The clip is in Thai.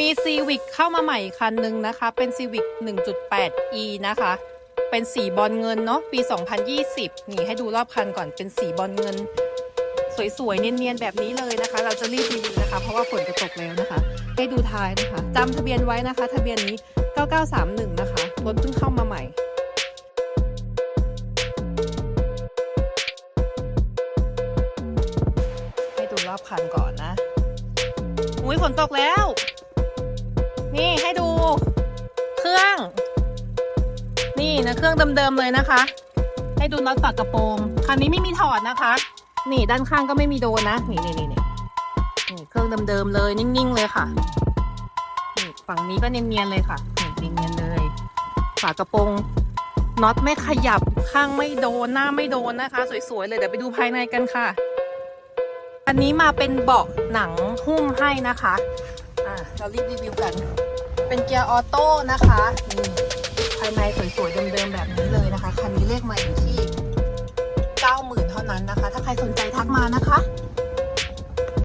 มี Civic เข้ามาใหม่คันหนึ่งนะคะ เป็น Civic 1.8e นะคะ เป็นสีบอลเงินเนาะปี 2020 นี่ให้ดูรอบคันก่อนเป็นสีบอลเงิน สวยๆ เนียนๆ แบบนี้เลยนะคะ เราจะรีบรีวิวนะคะ เพราะว่าฝนจะตกแล้วนะคะ ให้ดูท้ายนะคะจำทะเบียนไว้นะคะ ทะเบียนนี้ 9931 นะคะรถเพิ่งเข้ามาใหม่ให้ดูรอบคันก่อนนะอุ้ยฝนตกแล้ว นี่ให้ดูเครื่อง นี่นะเครื่องเดิมๆเลยนะคะ ให้ดูน็อตฝากระโปรงคันนี้ไม่มีถอดนะคะ นี่ด้านข้างก็ไม่มีโดนนะนี่นี่นี่นี่เครื่องเดิมๆเลยนิ่งๆเลยค่ะนี่ฝั่งนี้ก็เนียนๆเลยค่ะนี่เนียนๆเลยฝากระโปรงน็อตไม่ขยับข้างไม่โดนหน้าไม่โดนนะคะ สวยๆเลยเดี๋ยวไปดูภายในกันค่ะ อันนี้มาเป็นเบาะหนังหุ้มให้นะคะ เรารีบรีวิวกัน เป็นเกียร์ออโต้นะคะนี่ภายในสวยๆเดิมๆแบบนี้เลยนะคะ คันนี้เลขมาอยู่ที่ 90,000 เท่านั้นนะคะ ถ้าใครสนใจทักมานะคะ